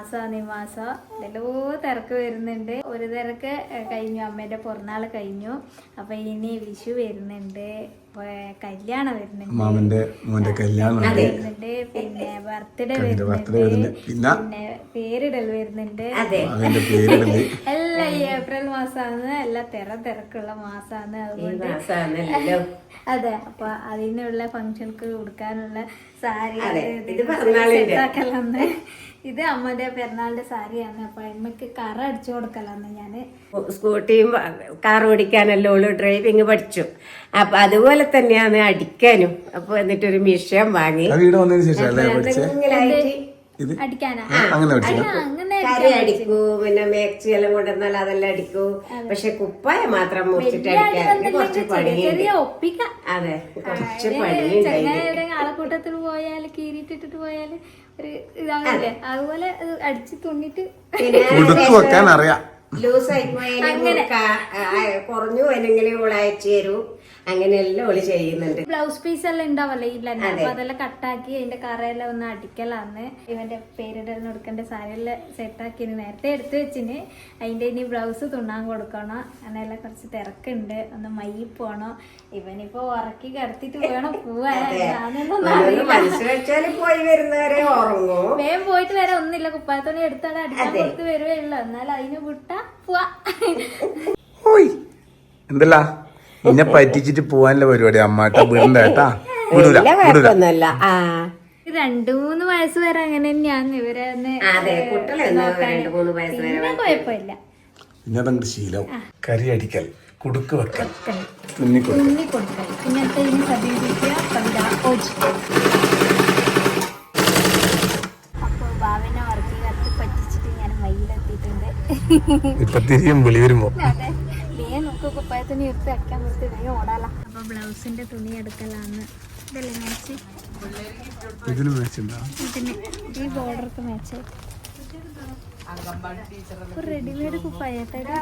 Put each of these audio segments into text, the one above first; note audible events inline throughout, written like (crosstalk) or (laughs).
മാസമാണ് മാസം എല്ലോ തിരക്ക് വരുന്നുണ്ട്. ഒരു തിരക്ക് കഴിഞ്ഞു. അമ്മേന്റെ പിറന്നാൾ കഴിഞ്ഞു. അപ്പോൾ ഇനി വിഷു വരുന്നുണ്ട്. കല്യാണം വരുന്നുണ്ട്. മാമന്റെ മോന്റെ കല്യാണം വരുന്നുണ്ട്. പിന്നെ ബർത്ത്ഡേ വരുന്നുണ്ട്. പിന്നെ പേരിടൽ വരുന്നുണ്ട്. എല്ലാം ഈ ഏപ്രിൽ മാസമാണ് എല്ലാം തിര തിരക്കുള്ള മാസമാണ് അതുകൊണ്ട് അതെ അപ്പൊ അതിനുള്ള ഫംഗ്ഷൻക്ക് കൊടുക്കാനുള്ള സാരി സെറ്റാക്കലാന്ന്. ഇത് അമ്മന്റെ പെരുന്നാളിന്റെ സാരിയാണ് അപ്പൊ അമ്മയ്ക്ക് കറ അടിച്ചു കൊടുക്കലാന്ന് ഞാൻ. സ്കൂട്ടിയും കാർ ഓടിക്കാനല്ലോ ഉള്ളു ഡ്രൈവിങ് പഠിച്ചു. അപ്പൊ അതുപോലെ തന്നെയാണ് അടിക്കാനും. അപ്പൊ എന്നിട്ടൊരു മിഷൻ വാങ്ങി. ഇത്? അങ്ങനെ അടിക്കൂ പിന്നെ മേക്സി എല്ലാം കൊണ്ടുവന്നാൽ അതെല്ലാം അടിക്കൂ. പക്ഷെ കുപ്പായ മാത്രം മുറിച്ചിട്ട് അടിക്കാൻ കുറച്ച് പണിയുണ്ട് അതെ കുറച്ച് പണിയുണ്ട് ആളക്കൂട്ടത്തിൽ പോയാൽ കീറിട്ടിട്ട് പോയാൽ ഒരു ഇതാവില്ലേ അതുപോലെ അടിച്ച് തുന്നിട്ട് വെക്കാൻ അറിയാം ലൂസ് പോയാലും കുറഞ്ഞു അല്ലെങ്കിൽ ഇവിടെ അയച്ചു തരൂ. അങ്ങനെയെല്ലാം ഒളി ചെയ്യുന്നുണ്ട്. ബ്ലൗസ് പീസ് എല്ലാം ഉണ്ടാവല്ലേ ഈ അപ്പൊ അതെല്ലാം കട്ടാക്കി അതിന്റെ കറയെല്ലാം ഒന്ന് അടിക്കലാന്ന്. ഇവന്റെ പേരിടലിന് കൊടുക്കേണ്ട സാരിയെല്ലാം സെറ്റാക്കി നേരത്തെ എടുത്തു വെച്ചിന്. അതിന്റെ ഇനി ബ്ലൗസ് തുണ്ണാൻ കൊടുക്കണം. അങ്ങനെയെല്ലാം കുറച്ച് തിരക്കുണ്ട്. ഒന്ന് മയ്യി പോണം. ഇവനിപ്പോ ഉറക്കി കിടത്തിട്ട് വേണം പോവാൻ. വേഗം പോയിട്ട് വരെ ഒന്നില്ല കുപ്പായത്തോണി എടുത്താടെ അടിക്കാൻ കൊടുത്ത് വരുവേ ഉള്ളു എന്നാൽ അതിന് വിട്ടാ പോവാ. എന്തല്ല? ഇന്നെ പറ്റിച്ചിട്ട് പോവാനുള്ള പരിപാടി. അമ്മാട്ട വിടണ്ട കേട്ടാ. വിടൂല വിടൂല. കുഴപ്പമൊന്നുമല്ല. ആ. രണ്ടു മൂന്ന് വയസ്സ് വരെ അങ്ങനെ തന്നെയാണ്. ഇവരെ ഒന്ന് അതെ കുട്ടികളെ ഒന്ന് രണ്ട് മൂന്ന് വയസ്സ് വരെ പിന്നെ കുഴപ്പമില്ല. പിന്നെ അതങ്ങോട്ട് ശീലവും കരി അടിക്കൽ കുടുക്ക് വെക്കൽ തുന്നി തുന്നിക്കൊടുക്കൽ. ഉണ്ണി കൊടുക്കൽ പിന്നത്തെ ഇനി സതീപിക്കുക പണ്ട ഓജി അപ്പോൾ ഭാവനെ ഉറക്കി കത്ത് പറ്റിച്ചിട്ട് ഞാൻ ഇപ്പൊ തിരിയും വിളി വരുമ്പോ. അതെ. കുപ്പായത്തിന് എടുത്ത് അടക്കാൻ പറ്റി വേഗം ഓടാല. അപ്പോൾ ബ്ലൗസിന്റെ തുണി എടുക്കലാന്ന്. ഇതല്ലേ മാച്ച്? ഇതിന് ഈ ബോർഡർക്ക് മാച്ച് റെഡിമെയ്ഡ് കുപ്പായത്തേക്ക്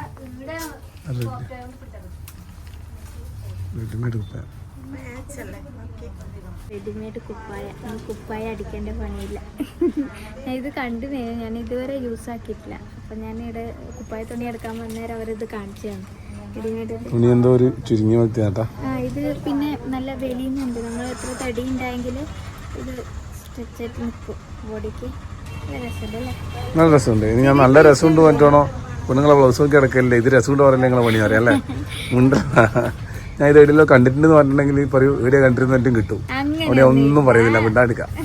റെഡിമെയ്ഡ് കുപ്പായ റെഡിമെയ്ഡ് കുപ്പായ കുപ്പായ അടിക്കേണ്ട പണിയില്ല. ഞാൻ ഇത് കണ്ടു നേരം. ഞാൻ ഇതുവരെ യൂസ് ആക്കിയിട്ടില്ല. അപ്പം ഞാൻ ഇവിടെ കുപ്പായ തുണി എടുക്കാൻ വന്നേരം അവരിത് കാണിച്ചു റെഡിമെയ്ഡ് തുണി എന്തോ ഒരു ചുരുങ്ങിയ വ്യക്തി കേട്ടാ ആ ഇത് പിന്നെ നല്ല വെളിയുന്നുണ്ട് നമ്മൾ എത്ര തടി ഉണ്ടായെങ്കിൽ ഇത് സ്ട്രെച്ചായിട്ട് നിൽക്കും ബോഡിക്ക് നല്ല രസമുണ്ട്. ഇനി ഞാൻ നല്ല രസമുണ്ട് പറ്റണോ പെണ്ണുങ്ങളെ ബ്ലൗസ് ഒക്കെ കിടക്കല്ലേ ഇത് രസമുണ്ട് പറയല്ലേ നിങ്ങളെ പണി അറിയാം അല്ലേ? മുണ്ട ഞാൻ ഇത് എവിടെയല്ലോ കണ്ടിട്ടുണ്ടെന്ന് പറഞ്ഞിട്ടുണ്ടെങ്കിൽ പറയൂ എവിടെയാ കണ്ടിരുന്നിട്ടും കിട്ടും. അവിടെ ഒന്നും പറയുന്നില്ല മിണ്ടാടിക്കാം (laughs)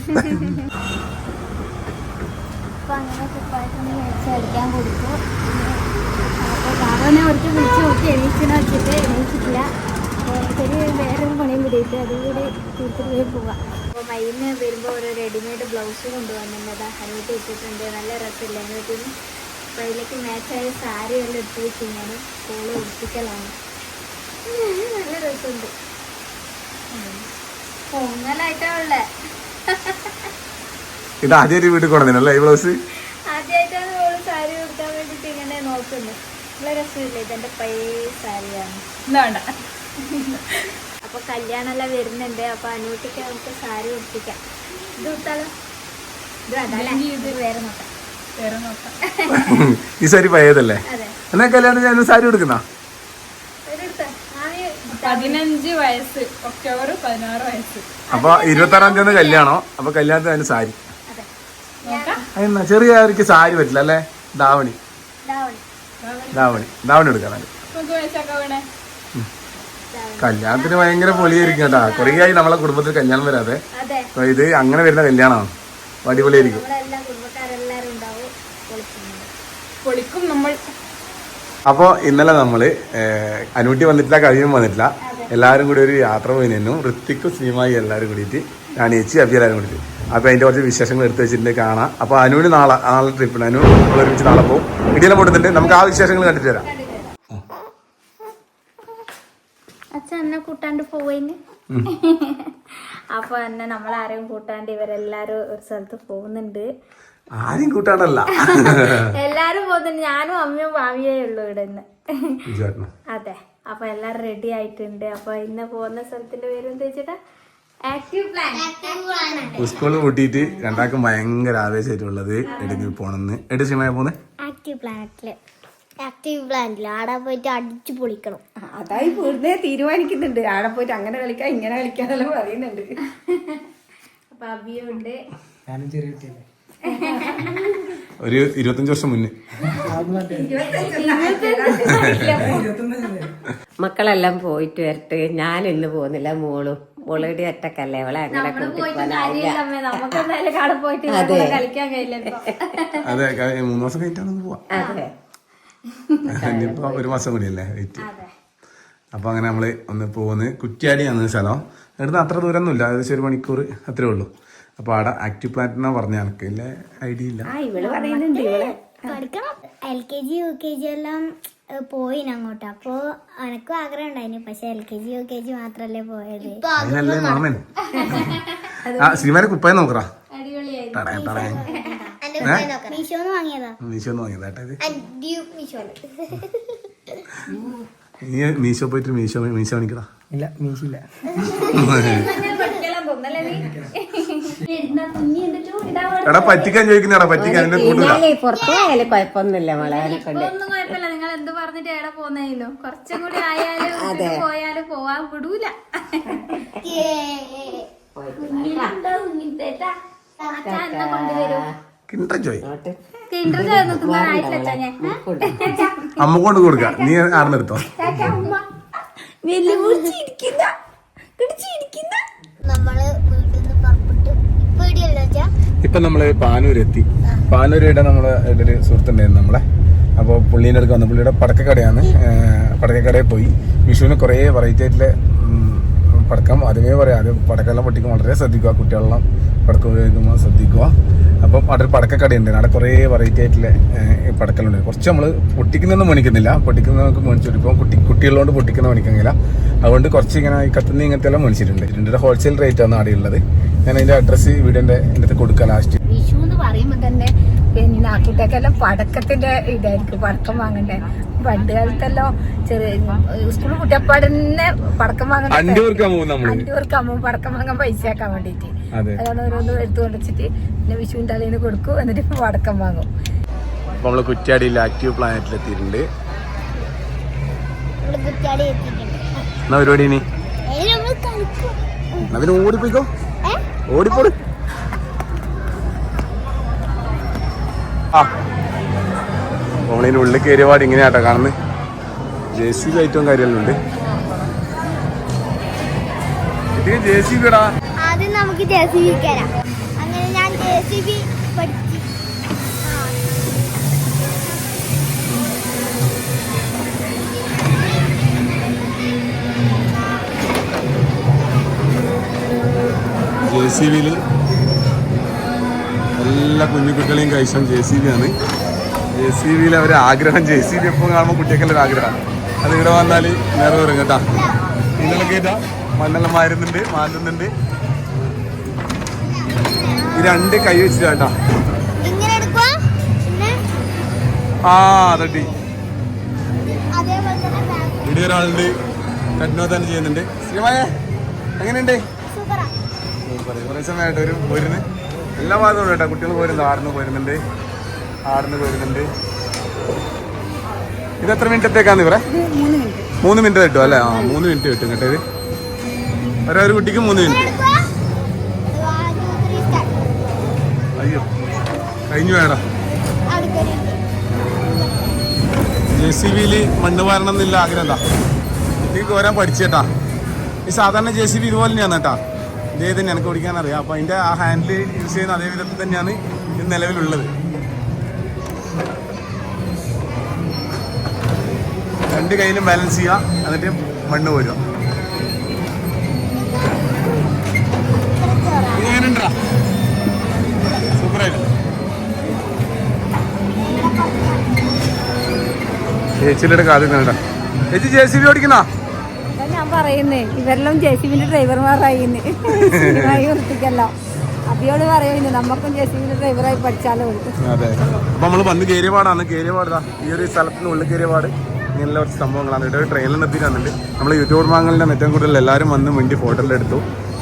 അപ്പോൾ അങ്ങനെ കുപ്പായ തുണി മേടിച്ച് അടിക്കാൻ കൊടുത്തു സാറോനെ അവർക്ക് വിളിച്ച് നോക്കി എണീച്ചിട്ട് വെച്ചിട്ട് എണീച്ചിട്ടില്ല. ശരി വേറൊരു പണിയും കൂടിയിട്ട് അതും കൂടി തീർത്തിട്ട് പോവാം. അപ്പോൾ മൈന്ന് വരുമ്പോൾ ഒരു റെഡിമെയ്ഡ് ബ്ലൗസ് കൊണ്ടുവന്നിട്ടുണ്ട് ഹനുവിട്ട് ഇട്ടിട്ടുണ്ട്. നല്ല രസമില്ല? എന്നിട്ടും അപ്പോൾ അതിലേക്ക് മാച്ചായ സാരി എല്ലാം എടുത്ത് വെച്ച് ഞാൻ കോൾ ഒഴിപ്പിക്കലാണ് നല്ല രസമുണ്ട്. പൊങ്ങലായിട്ടാ ഉള്ളേ. ഇത് ആദ്യമായിട്ട് വീട്ടിൽ കൊണ്ടുവന്നില്ലല്ലേ ഈ ബ്ലൗസ് ആദ്യമായിട്ടാണ് ഓൾ സാരി കൊടുക്കാൻ വേണ്ടിയിട്ട് ഇങ്ങനെ നോക്കുന്നത്. നല്ല രസമില്ല? ഇതെന്റെ പഴയ സാരിയാണ്. വേണ്ട അപ്പൊ കല്യാണല്ല വരുന്നുണ്ട്. അപ്പൊ അനൂട്ടിക്ക് നമുക്ക് സാരി ഉടുപ്പിക്കാം. ഇത് ഇട്ടാലോ ഇത് വേറെ നോക്കാം. വേറെ നോക്കാം. ഈ സാരി പഴയതല്ലേ? അതെ. എന്നാ കല്യാണം ഞാൻ സാരി എടുക്കുന്ന പതിനഞ്ച് വയസ്സ് ഒക്ടോബർ പതിനാറ് വയസ്സ്. അപ്പൊ ഇരുപത്തി ആറാം തീയതി കല്യാണോ. അപ്പൊ കല്യാണത്തിന് അതിന് സാരി. അതെ. നോക്കാം. അതെന്നാ ചെറിയവർക്ക് സാരി പറ്റില്ല അല്ലേ? ദാവണി ധാവണി. ദാവണി. ദാവണി എടുക്കാൻ കല്യാണത്തിന് ഭയങ്കര പൊളിയായിരിക്കും കേട്ടാ. കുറേ ആയി നമ്മളെ കുടുംബത്തിൽ കല്യാണം വരാതെ. അപ്പൊ ഇത് അങ്ങനെ വരുന്ന കല്യാണമാണ്. അടിപൊളിയായിരിക്കും. പൊളിക്കും. നമ്മൾ. അപ്പോൾ ഇന്നലെ നമ്മൾ ഏഹ്, വന്നിട്ടില്ല കഴിയും വന്നിട്ടില്ല. എല്ലാവരും കൂടി ഒരു യാത്ര പോയിരുന്നു ഋത്തിക്കും സിനിമയും എല്ലാവരും കൂടിയിട്ട് ഞാൻ ചേച്ചി അബി എല്ലാവരും കൂടിയിട്ട്. അപ്പോൾ അതിന്റെ കുറച്ച് വിശേഷങ്ങൾ എടുത്ത് വെച്ചിട്ടുണ്ട് കാണാം. അപ്പോൾ അനുവിന് നാളെ നാളെ ട്രിപ്പിന് അനു നമ്മൾ ഒരുമിച്ച് നാളെ പോകും ഇടിയെല്ലാം പൊട്ടുന്നുണ്ട്. നമുക്ക് ആ വിശേഷങ്ങൾ കണ്ടിട്ട് തരാം അച്ഛൻ എന്നെ കൂട്ടാണ്ട് പോവേന് അപ്പൊ എന്നെ നമ്മളാരെയും കൂട്ടാണ്ട് ഇവരെല്ലാരും ഒരു സ്ഥലത്ത് പോകുന്നുണ്ട്. ആരും കൂട്ടാണ്ടല്ല. എല്ലാരും പോകുന്നുണ്ട്. ഞാനും അമ്മയും ഭാവിയേ ഉള്ളൂ ഇവിടെ നിന്ന് അതെ. അപ്പൊ എല്ലാരും റെഡി ആയിട്ടുണ്ട്. അപ്പൊ ഇന്ന് പോകുന്ന സ്ഥലത്തിന്റെ പേര് എന്താ വെച്ചിട്ടാ സ്കൂളിൽ കൂട്ടിയിട്ട് രണ്ടാൾക്കും ഭയങ്കര ആവേശമായിട്ടുള്ളത് എടുക്കി പോണെന്ന്. എട്ട് പോന്നെ. പോകുന്നത് ആക്റ്റീവ് പ്ലാനറ്റിൽ ആക്റ്റീവ് പ്ലാനറ്റിൽ ആടെ പോയിട്ട് അടിച്ചു പൊളിക്കണം. അതായി വെറുതെ തീരുമാനിക്കുന്നുണ്ട്. ആടെ പോയിട്ട് അങ്ങനെ കളിക്കാം ഇങ്ങനെ കളിക്കാന്നെല്ലാം പറയുന്നുണ്ട്. അപ്പൊ അബിയുണ്ട്. ഞാനും ചെറിയ കുട്ടിയല്ലേ? ഒരു ഇരുപത്തഞ്ച് വർഷം മുന്നേ. മക്കളെല്ലാം പോയിട്ട് വരട്ടെ. ഞാൻ ഇന്ന് പോകുന്നില്ല മോളും. മോളുടെ ഒറ്റക്കല്ലേ? അവളെ അങ്ങനെ അതെ. മൂന്ന് മാസം കഴിഞ്ഞിട്ടാണ് പോവാ. ഇനിയിപ്പോ ഒരു മാസം കൂടിയല്ലേ വെയിറ്റ്. അപ്പൊ അങ്ങനെ നമ്മൾ ഒന്ന് പോകുന്നത് കുറ്റ്യാടിയാണ് സ്ഥലം. ഇവിടുന്ന് അത്ര ദൂരമൊന്നുമില്ല ഏകദേശം ഒരു മണിക്കൂർ അത്രേ ഉള്ളൂ. അപ്പൊ അവിടെ ആക്റ്റീവ് പ്ലാന്റ് എന്നാ പറഞ്ഞ? എനിക്ക് ഇല്ല ഐഡിയ ഇല്ല. ആ ഇവൾ പറയുന്നുണ്ട്. ഇവൾ പഠിക്കണം. L K G U K G എല്ലാം പോയിന് അങ്ങോട്ട് അപ്പോ എനക്കും ആഗ്രഹം ഉണ്ടായിന് പക്ഷെ L K G U K G മാത്രല്ലേ പോയത്. അതിനല്ലേ മാമൻ ആ സിനിമയുടെ കുപ്പായം നോക്കറാ തടയാ തടയാ മീഷോന്ന് വാങ്ങിയതാ മീശോ ഒന്ന് വാങ്ങിയതാ? കേട്ടോ ഇത്. മീഷോന്ന് നീ മീശോ പോയിട്ട് മീശോ മീശോ കാണിക്കടാ ഇല്ല മീശില്ല. എടാ പറ്റിക്കാൻ ചോദിക്കുന്നടാ പറ്റിക്കാൻ എന്നെ കൂട്ടില്ല ഇന്നാലേ പുറത്തു പോയാലും കുഴപ്പമൊന്നുമില്ല മോളെ കൊണ്ട് ഒന്നും കുഴപ്പമില്ല. നിങ്ങൾ എന്ത് പറഞ്ഞിട്ട് എവിടെ പോന്നേലും കുറച്ചും കൂടി ആയാലും അതെ. ഇതിന് പോയാലും പോവാൻ വിടൂല. കിണ്ട ചോയ് അങ്ങോട്ട് അമ്മ കൊണ്ട് കൊടുക്ക. നീ ആർന്നെടുത്തോ നമ്മൾ വീട്ടിൽ നിന്ന് പുറപ്പെട്ടു പേടിയല്ലോ വെച്ചാ ഇപ്പൊ നമ്മൾ പാനൂരെത്തി. പാനൂരുടെ നമ്മളെ ഒരു സുഹൃത്തുണ്ടായിരുന്നു നമ്മളെ. അപ്പോൾ പുള്ളീന്റെ അടുക്ക് വന്നു. പുള്ളിയുടെ പടക്കക്കടയാണ്. പടക്കക്കടയിൽ പോയി. വിഷുവിന് കുറേ വെറൈറ്റി ആയിട്ടുള്ള പടക്കം. ആദ്യമേ പറയാം ആദ്യം പടക്കെല്ലാം പൊട്ടിക്കും വളരെ ശ്രദ്ധിക്കുക. കുട്ടികളെല്ലാം പടക്കം ഉപയോഗിക്കുമ്പോൾ ശ്രദ്ധിക്കുക. അപ്പം അവിടെ ഒരു പടക്കക്കടയുണ്ട്. അവിടെ കുറേ വെറൈറ്റി ആയിട്ടുള്ള പടക്കലുണ്ട് കുറച്ച് നമ്മൾ പൊട്ടിക്കുന്നൊന്നും മേടിക്കുന്നില്ല. പൊട്ടിക്കുന്നതൊക്കെ മേടിച്ചു ഇപ്പം കുട്ടി കുട്ടികളോണ്ട് പൊട്ടിക്കുന്ന മേടിക്കുന്നില്ല. അതുകൊണ്ട് കുറച്ച് ഇങ്ങനെ കത്തുന്ന ഇങ്ങനത്തെ എല്ലാം മേടിച്ചിട്ടുണ്ട്. ഇതിന്റെ ഹോൾസെയിൽ റേറ്റ് ആണ് അവിടെയുള്ളത് ഞാൻ അതിന്റെ അഡ്രസ്സ് വീടിന്റെ അടുത്ത് കൊടുക്കാം ലാസ്റ്റ് വിഷു എന്ന് പറയുമ്പോ തന്നെ പിന്നെ ആ പടക്കത്തിന്റെ ഇതായിരിക്കും പടക്കം വാങ്ങണ്ടേ? പണ്ട് കാലത്തെല്ലാം ചെറിയ സ്കൂളിൽ കുട്ടിയപ്പാടന്നെ പടക്കം വാങ്ങണ്ട? അണ്ടി കൊടുക്കാൻ നമ്മൾ. അഞ്ചൂർക്ക് അമ്മ പടക്കം വാങ്ങാൻ പൈസ ആക്കാൻ വേണ്ടിട്ട് അതാണ് ഓരോന്ന് എടുത്തു കൊണ്ടുവച്ചിട്ട് പിന്നെ വിഷുവിന്റെ തലേന്ന് കൊടുക്കും എന്നിട്ട് പടക്കം വാങ്ങും. അപ്പൊ നമ്മൾ കുറ്റ്യാടിയിൽ ആക്റ്റീവ് പ്ലാനറ്റിൽ എത്തിയിട്ടുണ്ട്. എന്നാ പരിപാടി ഇനി? അതിന് ഓടിപ്പോയിക്കോ? ഓടിപ്പോട്. ആ. ഉള്ളിൽ കയറിയ പാട് ഇങ്ങനെയാട്ടോ കാണുന്നത് ജെ സി ബി ഐറ്റവും കാര്യമെല്ലാം ഉണ്ട് ജെ സി ബിടാ ആദ്യം നമുക്ക് ജെ സി ബി കയറാം. അങ്ങനെ ഞാൻ ജെ സി ബി പഠിച്ചു. സി ബിയിൽ എല്ലാ കുഞ്ഞു കുട്ടികളെയും കഴിച്ചാൽ ജെ സി ബി ആണ് ജെ സി ബിയിൽ അവരെ ആഗ്രഹം ജെ സി ബി എപ്പോൾ കാണുമ്പോൾ കുട്ടിയൊക്കെ ഒരു ആഗ്രഹം അത് ഇവിടെ വന്നാൽ നേരെ വരും കേട്ടാ. ഇന്നലെ കേട്ടാ? മണ്ണെല്ലാം മാരുന്നുണ്ട് മാറ്റുന്നുണ്ട്. ഈ രണ്ട് കൈ വെച്ചിട്ട് കേട്ടാ. ആ അതട്ടി. ഇവിടെ ഒരാളുണ്ട്. കഠിനോ തന്നെ ചെയ്യുന്നുണ്ട്. ശ്രീമായ എങ്ങനെയുണ്ട്? കുറേ സമയമായിട്ട് ഒരു പോരുന്ന് എല്ലാ ഭാഗത്തും കേട്ടോ. കുട്ടികൾ പോരുന്നു ആടുന്ന് പോരുന്നുണ്ട്. ആടുന്ന് പോരുന്നുണ്ട്. ഇത് എത്ര മിനിറ്റത്തേക്കാന്ന് ഇവിടെ മൂന്ന് മിനിറ്റ് കിട്ടും അല്ലേ? ആ മൂന്ന് മിനിറ്റ് കിട്ടും കേട്ടോ ഇത്. ഒരേ ഒരു കുട്ടിക്ക് മൂന്ന് മിനിറ്റ്. അയ്യോ. കഴിഞ്ഞു വേണം. ജെ സി ബിയിൽ മണ്ണ് വരണം എന്നില്ല ആഗ്രഹം എന്താ? കുട്ടിക്ക് കോരാൻ പഠിച്ചേട്ടാ. ഈ സാധാരണ ജെ സി ബി ഇതുപോലെ തന്നെയാണ് കേട്ടാ. ഇതേ തന്നെ എനിക്ക് ഓടിക്കാൻ അറിയാം അപ്പോൾ അതിന്റെ ആ ഹാൻഡിൽ യൂസ് ചെയ്യുന്ന അതേ വിധത്തിൽ തന്നെയാണ് ഇത് നിലവിലുള്ളത്. രണ്ട് കയ്യിലും ബാലൻസ് ചെയ്യുക എന്നിട്ട് മണ്ണ് പോരുക ചേച്ചിയുടെ കാര്യം കണ്ട ചേച്ചി ജെ സി ബി ഓടിക്കുന്ന ഞാൻ പറയുന്നേ ഇവരെല്ലാം ജെ സി ബിന്റെ ഡ്രൈവർമാരായിന്ന് നിർത്തിക്കല്ലോ അപ്പിയോട് പറയുന്നു നമ്മക്കും ജെ സി ബിന്റെ ഡ്രൈവറായി പഠിച്ചാലോ അതെ. നമ്മൾ വന്ന് കേരിയപാടാണ് കേരിയപാടാ ഈ ഒരു സ്ഥലത്തിന് ഉള്ളിൽ കയറിയ ഇങ്ങനെയുള്ള കുറച്ച് സംഭവങ്ങളാണ്. ഇവിടെ ട്രെയിനിൽ നിർത്തിയിട്ടുണ്ട് നമ്മൾ യൂട്യൂബ് മാങ്ങലിന്റെ ഏറ്റവും കൂടുതൽ എല്ലാവരും വന്ന് വേണ്ടി ഫോട്ടോ എടുത്തു.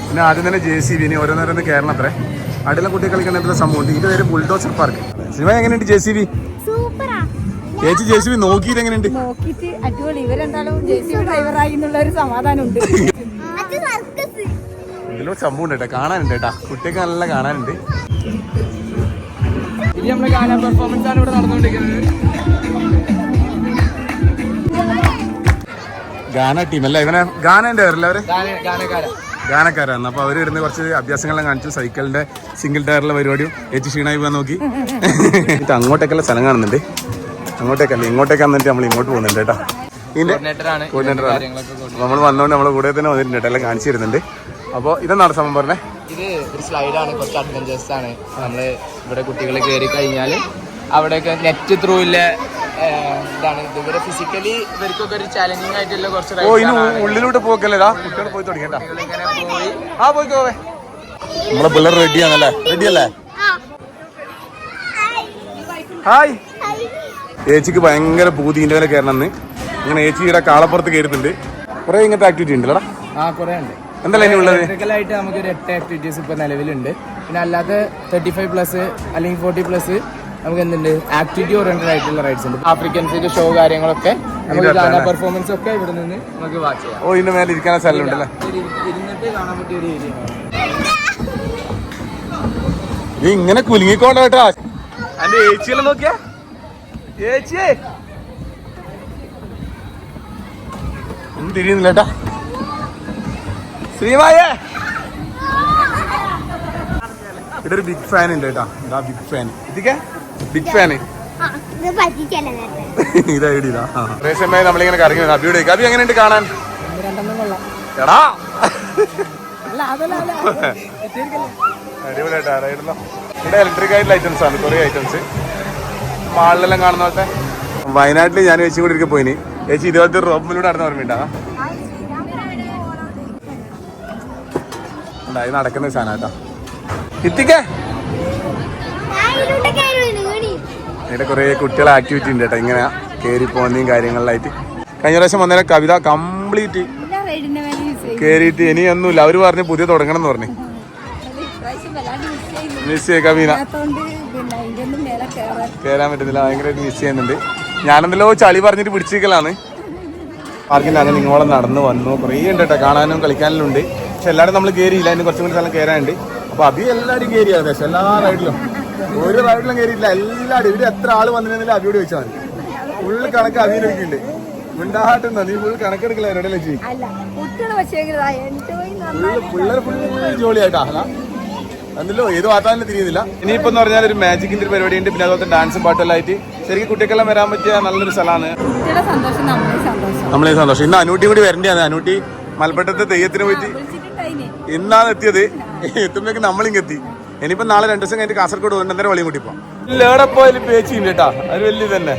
പിന്നെ ആദ്യം തന്നെ ജെ സി ബി ഇനി ഓരോന്നോരോന്ന് കേരളത്തിലെ അടിയിലെ കുട്ടി കളിക്കുന്ന സംഭവമുണ്ട്. ഇതിന്റെ പേര് ബുൾഡോസർ പാർക്ക് സിനിമ എങ്ങനെയുണ്ട് ജെ സി ബി ചേച്ചി ജെ സി ബി നോക്കിയിട്ട് എങ്ങനെയുണ്ട്? നോക്കിയിട്ട് അടിപൊളി. ഇവരെന്തായാലും ജെ സി ബി ഡ്രൈവറായി എന്നുള്ള ഒരു സമാധാനമുണ്ട്. അത് സർക്കസ്. ഇതിലോ സംഭവം ഉണ്ട് കേട്ടോ. കാണാനുണ്ട് കേട്ടാ. കുട്ടിയൊക്കെ നല്ല കാണാനുണ്ട്. ഇനി ഗാന പെർഫോമൻസ് ആണ് ഇവിടെ നടന്നുകൊണ്ടിരിക്കുന്നത്. ഗാന ടീം അല്ലേ? ഇവനെ ഗാനന്റെ പേരല്ലേ അവർ? ഗാന ഗാനക്കാര. ഗാനക്കാരാണ്. അപ്പൊ അവർ ഇരുന്ന് കുറച്ച് അഭ്യാസങ്ങളെല്ലാം കാണിച്ചു. സൈക്കിളിന്റെ സിംഗിൾ ടയറിലെ പരിപാടിയും. ഏച്ചി ക്ഷീണായി പോകാൻ നോക്കി. എന്നിട്ട് അങ്ങോട്ടേക്കുള്ള സ്ഥലം കാണുന്നുണ്ട്. അങ്ങോട്ടേക്കല്ല ഇങ്ങോട്ടേക്ക് വന്നിട്ട് നമ്മൾ ഇങ്ങോട്ട് പോകുന്നുണ്ട് കേട്ടോ. ഇതിന്റെ കോർഡിനേറ്ററാണ് കോർഡിനേറ്ററാണ് നമ്മൾ വന്നോണ്ട് നമ്മളെ കൂടെ തന്നെ വന്നിട്ടുണ്ട് കേട്ടോ എല്ലാം കാണിച്ചു തരുന്നുണ്ട്. അപ്പോൾ ഇതെന്നാണ് സംഭവം പറഞ്ഞേ? ഇത് ഒരു സ്ലൈഡാണ് കുറച്ച് അഡ്വഞ്ചേഴ്സ് ആണ്. നമ്മൾ ഇവിടെ കുട്ടികൾ കയറി കഴിഞ്ഞാൽ അവിടെയൊക്കെ നെറ്റ് ത്രൂ ഇല്ല ഇതാണ്. ഇവരെ ഫിസിക്കലി ഇവർക്കൊക്കെ ഒരു ചാലഞ്ചിങ് ആയിട്ടുള്ള കുറച്ച് ഓ ഇനി ഉള്ളിലോട്ട് പോക്കല്ലേടാ കുട്ടികൾ പോയി തുടങ്ങിട്ടാ പോയി. ആ പോയിക്കോവേ നമ്മളെ പിള്ളേർ റെഡിയാണല്ലേ റെഡിയല്ലേ ഹായ് ഏച്ചിക്ക് ഭയങ്കര പൂതിന്റെ വരെ കയറണമെന്ന് ഇങ്ങനെ ഇവിടെ കാളപ്പുറത്ത് കയറുന്നുണ്ട് കുറെ ഇങ്ങനത്തെ ആക്ടിവിറ്റി ഉണ്ടല്ലോ ആ കുറേ ഉണ്ട്. ഇലക്ട്രിക്കലായിട്ട് നമുക്ക് ഒരു എട്ട് ആക്ടിവിറ്റീസ് ഇപ്പൊ നിലവിലുണ്ട്. പിന്നെ അല്ലാതെ തേർട്ടി ഫൈവ് പ്ലസ് അല്ലെങ്കിൽ ഫോർട്ടി പ്ലസ് നമുക്ക് എന്തുണ്ട്? ആക്ടിവിറ്റി ഓറിയന്റഡ് ആയിട്ടുള്ള റൈഡ്സ് ഉണ്ട്. ആഫ്രിക്കൻസിന്റെ ഷോ കാര്യങ്ങളൊക്കെ നമുക്ക് ഗാന പെർഫോമൻസ് ഒക്കെ ഇവിടെ നിന്ന് നമുക്ക് വാച്ച് ചെയ്യാം. ഓ ഇതിന്റെ മേലെ ഇരിക്കാൻ സ്ഥലം ഉണ്ടല്ലേ? ഇരുന്നിട്ട് കാണാൻ പറ്റിയ ഒരു ഏരിയ നീ ഇങ്ങനെ കുലുങ്ങിക്കോണ്ട കേട്ടാ. എന്റെ ഏച്ചിയെല്ലാം നോക്കിയാ? ഏച്ചിയേ ഒന്നും തിരിയുന്നില്ല കേട്ടാ ശ്രീമായേ. ഇവിടെ ഒരു ബിഗ് ഫാൻ ഉണ്ട് കേട്ടാ. ഇതാ ബിഗ് ഫാൻ ഇതൊക്കെ? ബിഗ് ഫാന് ഇത് കുറേ സമയം നമ്മളിങ്ങനെ കറങ്ങി അബിയുടെ അബി എങ്ങനെയുണ്ട് കാണാൻ? എടാ. (laughs) അടിപൊളിയായിട്ടാ ഇവിടെ ഇലക്ട്രിക് ആയിട്ടുള്ള ഐറ്റംസ് ആണ് കുറേ ഐറ്റംസ് മാളിലെല്ലാം കാണുന്ന പോലത്തെ? വയനാട്ടിൽ ഞാൻ ചേച്ചി കൂടി ഇരിക്കെ പോയിനി. ചേച്ചി ഇതുപോലത്തെ ഒരു റോബിലൂടെ നടന്ന ഓർമ്മയുണ്ടാ ഉണ്ടായി നടക്കുന്ന സാധനം കേട്ടോ. ഇത്തിക്കേ. ഇവിടെ കുറേ കുട്ടികളെ ആക്ടിവിറ്റി ഉണ്ട് കേട്ടോ. ഇങ്ങനെ കയറി പോകുന്നതും കാര്യങ്ങളിലായിട്ട്. കഴിഞ്ഞ പ്രാവശ്യം വന്നേരം കവിത കംപ്ലീറ്റ് കയറിയിട്ട് ഇനിയൊന്നുമില്ല അവർ പറഞ്ഞു പുതിയ തുടങ്ങണം എന്ന് പറഞ്ഞു. മിസ് ചെയ്യ കവിന കയറാൻ കയറാൻ പറ്റുന്നില്ല ഭയങ്കരമായിട്ട് മിസ് ചെയ്യുന്നുണ്ട്. ഞാനെന്തല്ലോ ചളി പറഞ്ഞിട്ട് പിടിച്ചിരിക്കലാണ്. പാർക്കിന്റെ അങ്ങനെ ഇങ്ങോളം നടന്ന് വന്നു. കുറേ ഉണ്ട് കേട്ടോ കാണാനും കളിക്കാനും ഉണ്ട്. പക്ഷെ എല്ലാവരും നമ്മൾ കയറിയില്ല അതിന് കുറച്ചും കൂടി സ്ഥലം കയറാനുണ്ട് അപ്പൊ അഭി എല്ലാവരും കയറി ഏകദേശം എല്ലാ റൈഡിലും. ഒരു റൈഡിലും കയറിയിട്ടില്ല എല്ലാവരും. ഇവിടെ എത്ര ആൾ വന്നിരുന്നില്ല അഭിയോട് വെച്ചാൽ മതി. ഫുള്ള് കണക്ക് അഭിയിലൊക്കെ മിണ്ടാട്ടുന്ന നീ ഫുൾ കണക്കെടുക്കില്ല എവിടെ ചെയ്യും പിള്ളേർ ഫുള്ള് ജോളിയായിട്ടാ. എന്നല്ലോ ഏത് വാർത്താനും തിരിയുന്നില്ല. ഇനിയിപ്പോ എന്ന് പറഞ്ഞാൽ ഒരു മാജിക്കിന്റെ ഒരു പരിപാടി ഉണ്ട് പിന്നെ അതുപോലെ ഡാൻസും പാട്ടും ആയിട്ട്. ശരിക്കും കുട്ടികൾക്കെല്ലാം വരാൻ പറ്റിയ നല്ലൊരു സ്ഥലമാണ്. നമ്മളെ സന്തോഷം. ഇന്ന് അനൂട്ടി കൂടി വരേണ്ടതാണ് അനൂട്ടി മലപ്പെട്ടത്തെ തെയ്യത്തിന് പോയിട്ട് വിളിച്ചിട്ടുണ്ടായിന് ഇന്നാണ് എത്തിയത്. എത്തുമ്പോഴേക്ക് നമ്മളിങ്ങെത്തി ഇനിയിപ്പോ നാളെ രണ്ടു ദിവസം കഴിഞ്ഞിട്ട് കാസർഗോഡ് പോകുന്നുണ്ട് അന്നേരം വളിയും കൂട്ടി പോവാം. ലേടെ പോയാലും പേച്ചിണ്ട് കേട്ടാ അത് വലിയ തന്നെ.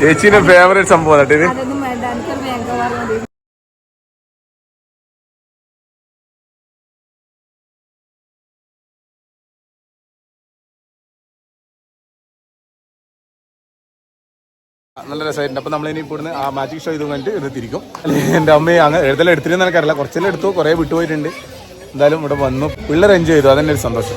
ചേച്ചീന്റെ ഫേവറേറ്റ് സംഭവം ഇത്. നല്ല രസമായിട്ടുണ്ട്. അപ്പൊ നമ്മളിനി ഇവിടുന്ന് ആ മാജിക് ഷോ ഇത് കണ്ടിട്ട് ഇത് തിരിക്കും എന്റെ അമ്മയെ അങ്ങനെ എഴുതല എടുത്തിരുന്ന എനിക്കറിയില്ല. കുറച്ചെല്ലാം എടുത്തു കുറെ വിട്ടുപോയിട്ടുണ്ട്. എന്തായാലും ഇവിടെ വന്നു. പിള്ളേർ എൻജോയ് ചെയ്തു. അതെന്നെ ഒരു സന്തോഷം.